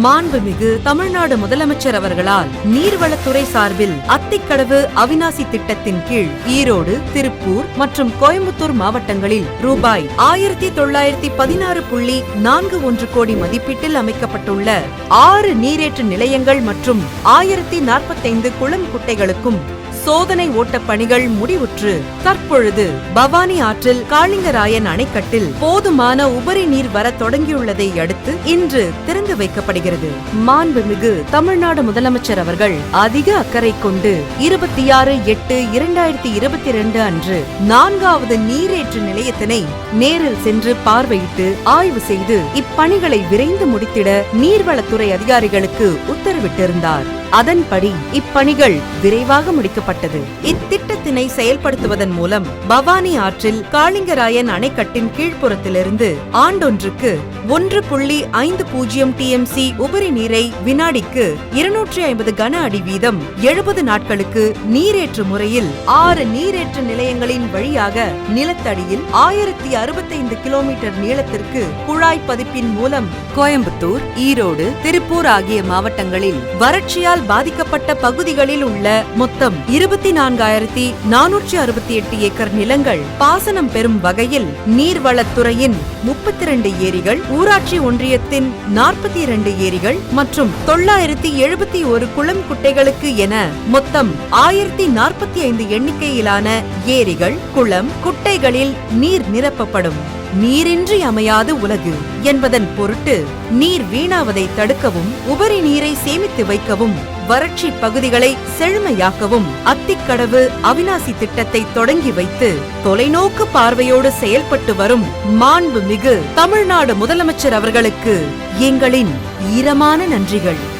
மாண்புமிகு தமிழ்நாடு முதலமைச்சர் அவர்களால் நீர்வளத்துறை சார்பில் அத்திக்கடவு அவிநாசி திட்டத்தின் கீழ் ஈரோடு திருப்பூர் மற்றும் கோயம்புத்தூர் மாவட்டங்களில் ரூபாய் ஆயிரத்தி தொள்ளாயிரத்தி பதினாறு புள்ளி நான்கு ஒன்று கோடி மதிப்பீட்டில் அமைக்கப்பட்டுள்ள ஆறு நீரேற்று நிலையங்கள் மற்றும் ஆயிரத்தி நாற்பத்தைந்து குளம் குட்டைகளுக்கும் சோதனை ஓட்டப் பணிகள் முடிவுற்று தற்பொழுது பவானி ஆற்றில் காளிங்கராயன் அணைக்கட்டில் போதுமான உபரி நீர் வர தொடங்கியுள்ளதை அடுத்து இன்று திறந்து வைக்கப்படுகிறது. மாண்புமிகு தமிழ்நாடு முதலமைச்சர் அவர்கள் அதிக அக்கறை கொண்டு இருபத்தி ஆறு எட்டு இரண்டாயிரத்தி இருபத்தி இரண்டு அன்று நான்காவது நீரேற்று நிலையத்தினை நேரில் சென்று பார்வையிட்டு ஆய்வு செய்து இப்பணிகளை விரைந்து முடித்திட நீர்வளத்துறை அதிகாரிகளுக்கு உத்தரவிட்டிருந்தார் அதன்படி இப்பணிகள் விரைவாக முடிக்கப்பட்டது. இத்திட்டத்தினை செயல்படுத்துவதன் மூலம் பவானி ஆற்றில் காளிங்கராயன் அணைக்கட்டின் கீழ்ப்புறத்திலிருந்து ஆண்டொன்றுக்கு ஒன்று புள்ளி ஐந்து பூஜ்ஜியம் டிஎம்சி உபரி நீரை வினாடிக்கு இருநூற்றி ஐம்பது கன அடி வீதம் எழுபது நாட்களுக்கு நீரேற்று முறையில் ஆறு நீரேற்று நிலையங்களின் வழியாக நிலத்தடியில் ஆயிரத்தி அறுபத்தைந்து கிலோமீட்டர் நீளத்திற்கு குழாய் பதிப்பின் மூலம் கோயம்புத்தூர் ஈரோடு திருப்பூர் ஆகிய மாவட்டங்களில் வறட்சியால் பாதிக்கப்பட்ட பகுதிகளில் உள்ள மொத்தம் இருபத்தி நான்காயிரத்தி நானூற்றி அறுபத்தி எட்டு ஏக்கர் நிலங்கள் பாசனம் பெறும் வகையில் நீர்வளத்துறையின் முப்பத்தி இரண்டு ஏரிகள் ஊராட்சி ஒன்றியத்தின் நாற்பத்தி இரண்டு ஏரிகள் மற்றும் தொள்ளாயிரத்தி எழுபத்தி ஒரு குளம் குட்டைகளுக்கு என மொத்தம் ஆயிரத்தி நாற்பத்தி ஐந்து எண்ணிக்கையிலான ஏரிகள் குளம் குட்டைகளில் நீர் நிரப்பப்படும். நீரின்றி அமையாது உலகு என்பதன் பொருட்டு நீர் வீணாவதை தடுக்கவும் உபரி நீரை சேமித்து வைக்கவும் வறட்சி பகுதிகளை செழுமையாக்கவும் அத்திக்கடவு அவிநாசி திட்டத்தை தொடங்கி வைத்து தொலைநோக்கு பார்வையோடு செயல்பட்டு வரும் மாண்பு மிகு தமிழ்நாடு முதலமைச்சர் அவர்களுக்கு எங்களின் ஈரமான நன்றிகள்.